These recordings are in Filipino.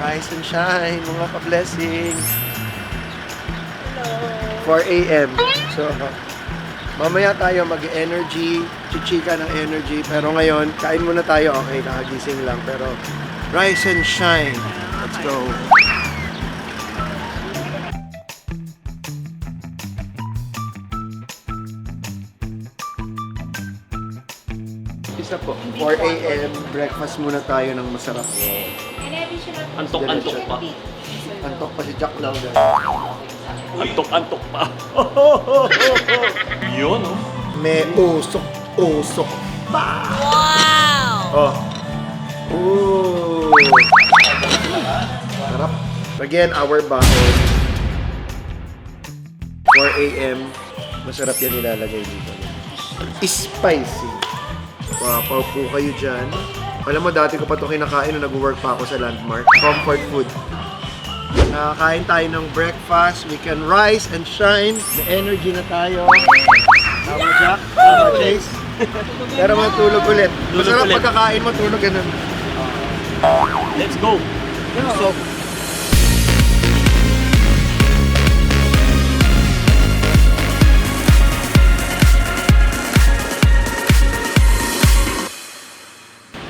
Rise and shine, mga ka-blessing. 4 a.m. So, mamaya tayo mag-energy, chichika ng energy. Pero ngayon, kain muna tayo. Okay, nakagising lang. Pero, rise and shine. Let's go. Isa po, 4 a.m. Breakfast muna tayo ng masarap. Antok-antok pa. Antok pa si Jack Lau. Antok-antok pa. Yun, oh. May usok, usok pa! Wow! Oh. Ooh! Sarap. Again, our bottle. 4 a.m. Masarap yan nilalagay dito. Spicy. Papaw po kayo dyan. Alam mo, dati ko pa ito kinakain nung nag-work pa ako sa Landmark. Comfort food. Nakakain tayo ng breakfast. We can rise and shine. May energy na tayo. Tama, Jack? Tama, Chase? Pero matulog ulit. Masarap ulit. pagkakain mo, tulog ganun. Let's go. So,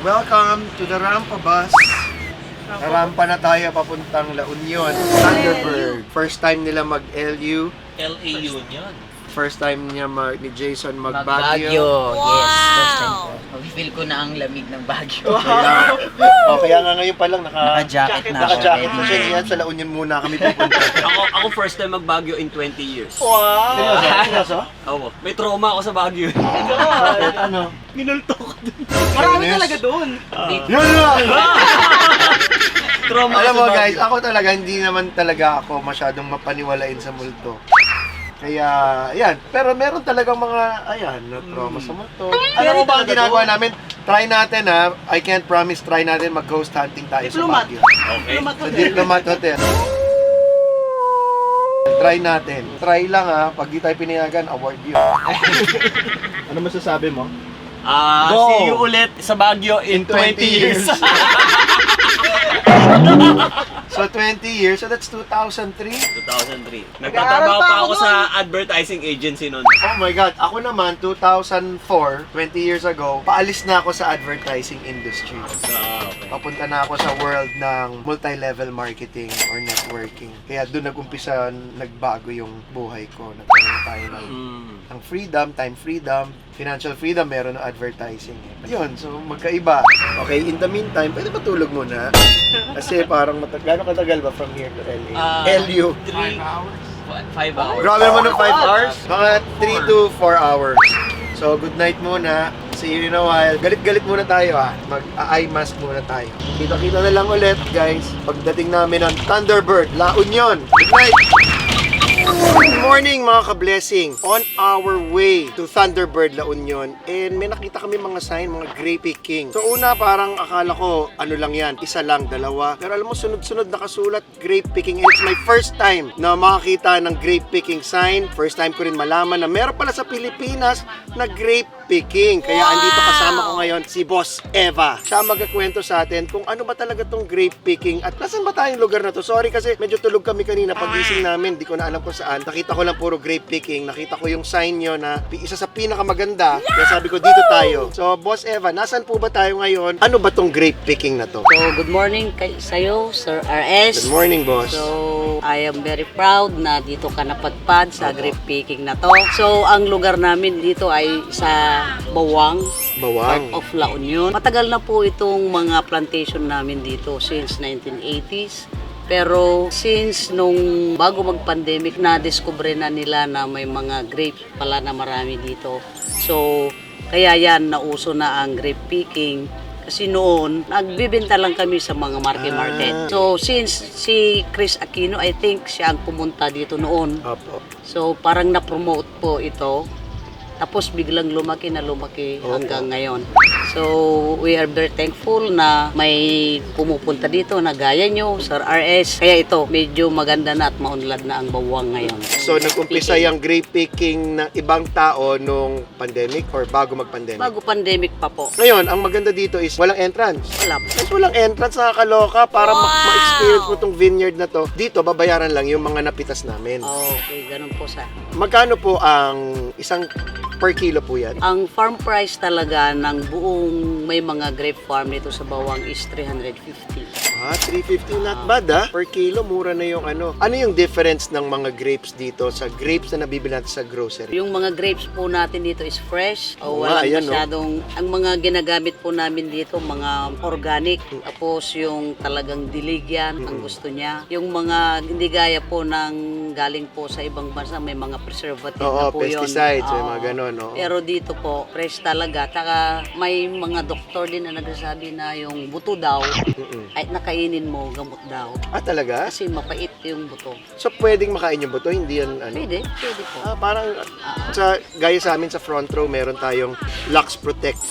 Welcome to the Rampa Bus. Rampa na tayo papuntang La Union. Thunderbird. First time nila mag-LU. LA Union. First time niya mag, ni Jason Magbagyo. mag-Baguio. Yes, first time ko. Mag-feel ko na ang lamig ng Baguio. Kaya, oh, kaya nga ngayon pa lang naka, Naka-jacket na ako. naka-jacket na siya. Yan, sa La Union muna kami pupunta. ako, ako first time mag-Baguio in 20 years. Seryoso? Seryoso? Oo. May trauma ako sa Baguio. Bakit? Ano? Minulto ko dun. Marami talaga doon. Yun lang! Trauma Alam ako mo sa guys, Baguio. ako talaga hindi naman talaga ako masyadong mapaniwalain sa multo. Kaya, ayan. Pero meron talagang mga, ayan, na trauma sa multo. Alam mo ba ang ginagawa namin? Try natin ha. I can't promise, try natin mag-ghost hunting tayo sa Baguio. Okay. Sa Diplomat Hotel. Try natin. Try lang ha. Pag di tayo pinayagan, award yun. ano masasabi mo? Ah, Go. see you ulit sa Baguio in, 20, years. So 20 years, so that's 2003. 2003. Nagtatrabaho pa ako sa advertising agency noon. Oh my God, ako naman 2004, 20 years ago, paalis na ako sa advertising industry. Ah, okay. Papunta na ako sa world ng multi-level marketing or networking. Kaya doon nag-umpisa, nagbago yung buhay ko. Nagkaroon tayo ng, Mm. ng freedom, time freedom, financial freedom, meron ng advertising. Yun, so magkaiba. Okay, in the meantime, pwede matulog muna. Kasi parang matag gano'ng katagal ba from here to LA? Ah, LU. Three hours? Five hours. Grabe naman ng 5 hours. Mga 3 to 4 hours. So, good night muna. See you in a while. Galit-galit muna tayo ha. Mag-eye mask muna tayo. Kita-kita na lang ulit, guys. Pagdating namin ng Thunderbird, La Union. Good night! Good morning mga ka-blessing. On our way to Thunderbird La Union and may nakita kami mga sign, mga grape picking. So una parang akala ko ano lang yan, isa lang, dalawa. Pero alam mo sunod-sunod nakasulat grape picking and it's my first time na makakita ng grape picking sign. First time ko rin malaman na meron pala sa Pilipinas na grape picking. Kaya andito kasama ko ngayon si Boss Eva. Siya magkakwento sa atin kung ano ba talaga tong grape picking at nasan ba tayong lugar na to. Sorry kasi medyo tulog kami kanina pagising namin. Di ko na alam kung saan. Nakita ko lang puro grape picking. Nakita ko yung sign nyo na isa sa pinakamaganda. Kaya sabi ko dito tayo. So Boss Eva, nasan po ba tayo ngayon? Ano ba tong grape picking na to? So, good morning kay sa'yo, Sir RS. Good morning, boss. So, I am very proud na dito ka napadpad sa grape picking na to. So, ang lugar namin dito ay sa Bawang, part Bawang. of La Union. Matagal na po itong mga plantation namin dito since 1980s. Pero since nung bago mag-pandemic, na-discover na nila na may mga grape pala na marami dito. So, kaya yan, nauso na ang grape picking. Kasi noon, nagbibenta lang kami sa mga market-market. So, since si Chris Aquino, I think siya ang pumunta dito noon. Opo. So, parang na-promote po ito. Tapos biglang lumaki na lumaki Opo. hanggang ngayon. So, we are very thankful na may pumupunta dito na gaya nyo, Sir RS. Kaya ito, medyo maganda na at maunlad na ang bawang ngayon. So, nag-umpisa yung grape picking ng ibang tao nung pandemic or bago mag-pandemic? Bago pandemic pa po. Ngayon, ang maganda dito is walang entrance. Wala po. Walang entrance, nakakaloka para ma- ma-experience mo tong vineyard na to. Dito, babayaran lang yung mga napitas namin. Okay, ganun po sa. Magkano po ang isang per kilo po yan? Ang farm price talaga ng buong may mga grape farm dito sa Bawang is 350. Ah, 350 not bad ah. Per kilo, mura na yung ano. Ano yung difference ng mga grapes dito sa grapes na nabibili natin sa grocery? Yung mga grapes po natin dito is fresh o Oo nga, walang ayan, no? masyadong ang mga ginagamit po namin dito mga organic tapos yung talagang diligyan ang gusto niya yung mga hindi gaya po ng galing po sa ibang bansa may mga preservative Oo, na po yun pesticides, may Oo. mga ganon, oo. pero dito po fresh talaga Tsaka may mga doktor din na nagsasabi na yung buto daw ay nakainin mo gamot daw Ah, talaga? kasi mapait yung buto So, pwedeng makain yung buto? Hindi yan ano? pwede pwede po Ah, parang sa gaya sa amin sa front row, meron tayong Lux Protect.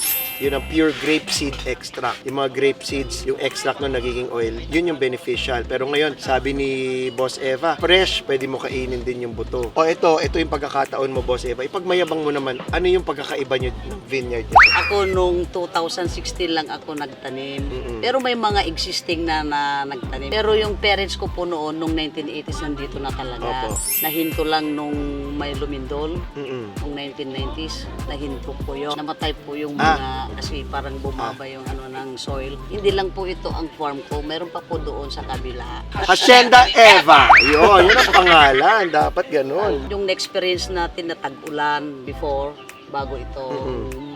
Yun ang pure grape seed extract. Yung mga grape seeds, yung extract nun nagiging oil, yun yung beneficial. Pero ngayon, sabi ni Boss Eva, fresh, pwede mo kainin din yung buto. O ito, ito yung pagkakataon mo, Boss Eva. Ipagmayabang mo naman, ano yung pagkakaiba nyo ng vineyard nyo? Ako nung 2016 lang ako nagtanim. Mm-mm. Pero may mga existing na, na nagtanim. Pero yung parents ko po noon, nung 1980s, nandito na talaga. Opo. Nahinto lang nung may lumindol. Mm-mm. Nung 1990s, nahinto po yun. Namatay po yung Ah. mga, kasi parang bumaba yung ano ng soil. Hindi lang po ito ang farm ko. Meron pa po doon sa kabila. Hacienda Eva. Yun, yun ang pangalan. Dapat ganun. Yung experience natin na tag-ulan before, bago ito,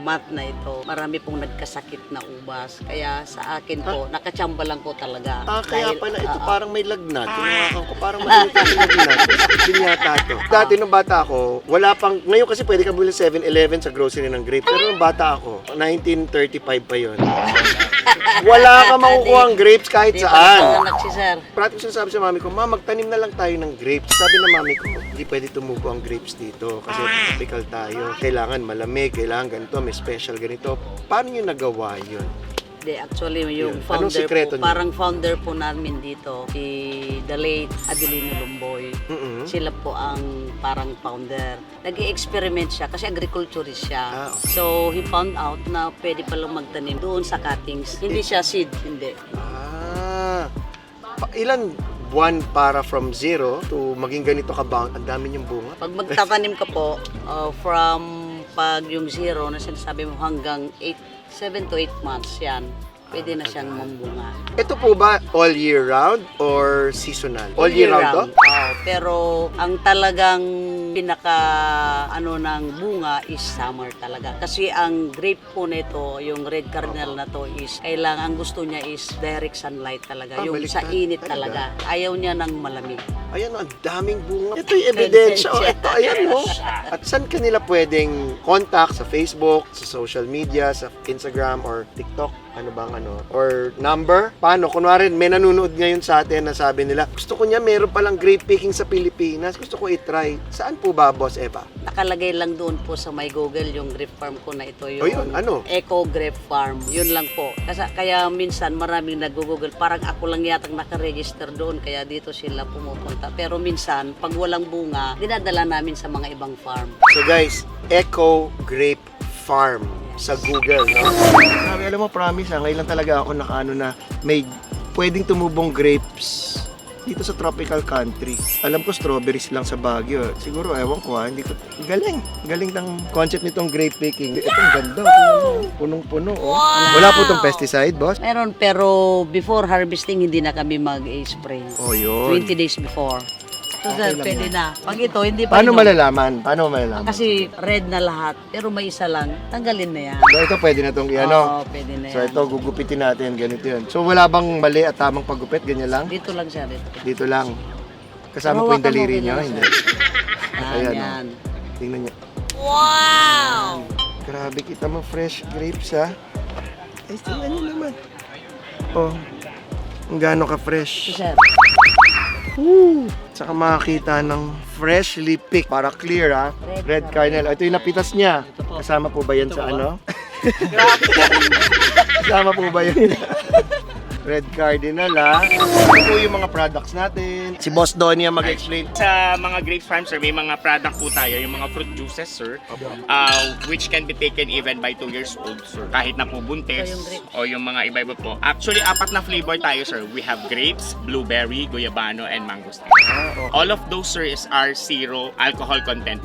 month na ito, marami pong nagkasakit na ubas. Kaya sa akin po, nakachamba lang po talaga. Ah, kaya Dahil, pala ito ah, parang may lagnat. Tinawakan ko parang mainit yung lagnat. Din yata to. Dati nung bata ako, wala pang, ngayon kasi pwede ka bumili sa 7-Eleven sa grocery ng grape. Pero nung bata ako, 1935 pa yon. Wala ka makukuha ang grapes kahit Di saan. si sir. Practice yung sabi sa mami ko, ma, magtanim na lang tayo ng grapes. Sabi ng mami ko, hindi pwede tumubo ang grapes dito kasi tropical tayo. Kailangan malamig, kailangan ganito, may special ganito. Paano nyo nagawa yun? Hindi, actually, Yun. yung Anong founder sikreto po, niyo? parang founder po namin dito, si the late Adelino Lumboy. Mm-mm. Sila po ang parang founder. Nag-experiment siya kasi agriculturist Ah, siya. okay. So, he found out na pwede palang magtanim doon sa cuttings. Hindi siya seed, hindi. Ah, pa- ilan buwan para from zero to maging ganito ka ba? Ang dami niyong bunga. Pag magtatanim ka po, uh, from pag yung zero na sinasabi mo hanggang 8, 7 to 8 months yan, pwede na siyang mamunga. Ito po ba all year round or seasonal? All year round to? Oo, pero ang talagang pinaka ano ng bunga is summer talaga. Kasi ang grape po nito, yung red cardinal na to is kailangan ang gusto niya is direct sunlight talaga. Ah, yung sa baliktad. init Talaga? talaga. Ayaw niya ng malamig. Ayan, ang daming bunga. Ito yung ebidensya. Oh, ito, ayan, no? At saan kanila pwedeng contact? Sa Facebook, sa social media, sa Instagram, or TikTok? Ano bang ano? Or number? Paano? Kunwari, may nanonood ngayon sa atin na sabi nila, gusto ko niya, meron palang grape picking sa Pilipinas. Gusto ko i-try. Saan po ba, Boss Eva? Nakalagay lang doon po sa my Google yung grape farm ko na ito yung O yun, ano? Eco Grape Farm. Yun lang po. Kasi kaya minsan maraming nag-google. Parang ako lang yatang nakaregister doon kaya dito sila pumupunta. Pero minsan pag walang bunga, dinadala namin sa mga ibang farm. So guys, Echo Grape Farm sa Google, no? Sabi, alam mo, promise ha, ngayon lang talaga ako nakaano na may pwedeng tumubong grapes dito sa tropical country. Alam ko strawberries lang sa Baguio. Siguro, ewan ko ha, hindi ko... Galing. Galing ng concept nitong grape picking. Ito, ang ganda. Mo. Punong-puno, oh. Wala po itong pesticide, boss? Meron pero before harvesting hindi na kami mag-spray. Oh, yun. 20 days before. So Okay sir, pwede yan. na. Pag ito, hindi pa Paano inom. malalaman? Paano malalaman? Kasi red na lahat, pero may isa lang, tanggalin na yan. So, ito pwede na itong ano. Oo, pwede na yan. So, ito, gugupitin natin. Ganito yun. So, wala bang mali at tamang paggupit? Ganyan lang? Dito lang siya, dito. Dito lang. Kasama po yung mo, daliri niyo, lang hindi. Yan, Ayan, yan. Tingnan niyo. Wow! Grabe kita mo fresh grapes ha. Ay, tingnan niyo naman. Oh. Ang gaano ka So, fresh. sir, Saka makakita ng freshly picked para clear ha. Red Red kernel. Ito yung napitas niya. Kasama po ba yan sa ano? Kasama po ba yun? Red Cardinal ah. Ito po yung mga products natin. Si Boss Donnie ang mag-explain. Sa mga grapes farm, sir, may mga product po tayo, yung mga fruit juices, sir, uh, which can be taken even by 2 years old, sir. Kahit na po buntis, o yung mga iba-iba po. Actually, apat na flavor tayo, sir. We have grapes, blueberry, guyabano, and mangosteen. All of those, sir, is are zero alcohol content.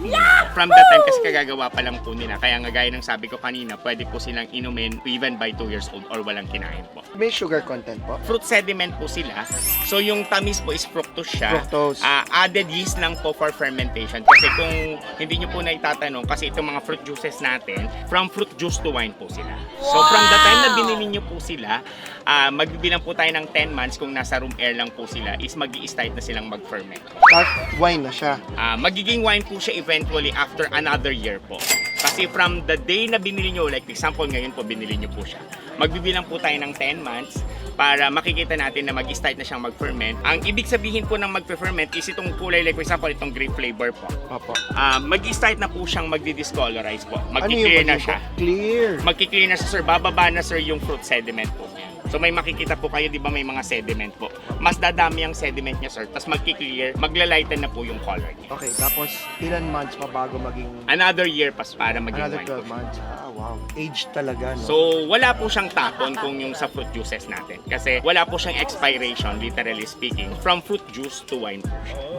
From that time, kasi kagagawa pa lang po nila. Kaya nga gaya ng sabi ko kanina, pwede po silang inumin even by 2 years old or walang kinain po. May sugar content po. Fruit sediment po sila. So yung tamis po is fructose siya. Fructose. Ah, added yeast lang po for fermentation. Kasi kung hindi nyo po na itatanong, kasi itong mga fruit juices natin, from fruit juice to wine po sila. So from the time na binili nyo po sila, ah, magbibilang po tayo ng 10 months kung nasa room air lang po sila, is mag start na silang mag-ferment. Dark wine na siya. Ah, magiging wine po siya eventually after another year po. Kasi from the day na binili nyo, like example ngayon po binili nyo po siya, magbibilang po tayo ng 10 months para makikita natin na mag-start na siyang mag-ferment. Ang ibig sabihin po ng mag-ferment is itong kulay, like for example, itong grape flavor po. Opo. Ah, mag-start na po siyang magdi-discolorize po. Ano Mag-clear na siya. Clear. Magki-clear na siya, sir. Bababa na, sir, yung fruit sediment po. So may makikita po kayo, di ba may mga sediment po. Mas dadami ang sediment niya, sir. Tapos magki-clear, maglalighten na po yung color niya. Okay, tapos ilan months pa bago maging Another year pas para maging another wine po 12 months? Ah, wow. Age talaga, no? So, wala po siyang tapon kung yung sa fruit juices natin. Kasi wala po siyang expiration, literally speaking, from fruit juice to wine po siya.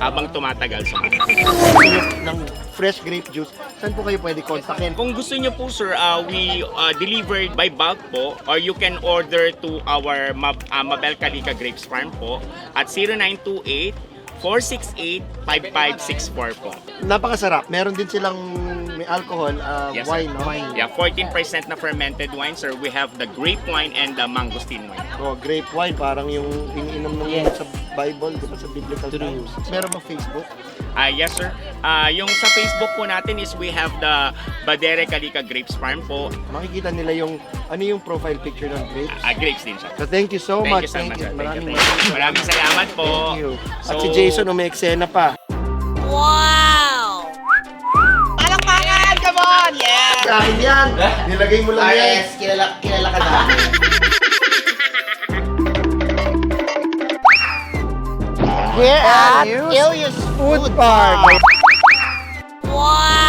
Habang tumatagal sa mga. Ng fresh grape juice, saan po kayo pwede kontakin? Kung gusto niyo po, sir, uh, we uh, delivered by bulk po or you can order to our Mab uh, Mabel Calica Grapes Farm po at 0928 468-5564 po. Napakasarap. Meron din silang may alcohol, ah, Yes, wine, no? Yeah, 14% na fermented wine, sir. We have the grape wine and the mangosteen wine. So, grape wine, parang yung iniinom nung Yes. sa Bible, di ba, sa biblical times. Meron ba Facebook? Ah, yes sir. Ah, yung sa Facebook po natin is we have the Badere Calica Grapes Farm po. Makikita nila yung, ano yung profile picture ng grapes. Ah, grapes din siya. So, thank you so Thank much. you so much, sir. Thank you, Maraming thank you. Maraming salamat po. Thank you. At So- si Jason, umeeksena pa. Wow! Palakpakan! Come on! Yeah! Dahil yan, nilagay mo lang yan. RS, kilala, kilala ka namin. We're at Ilias Food Park. Wow!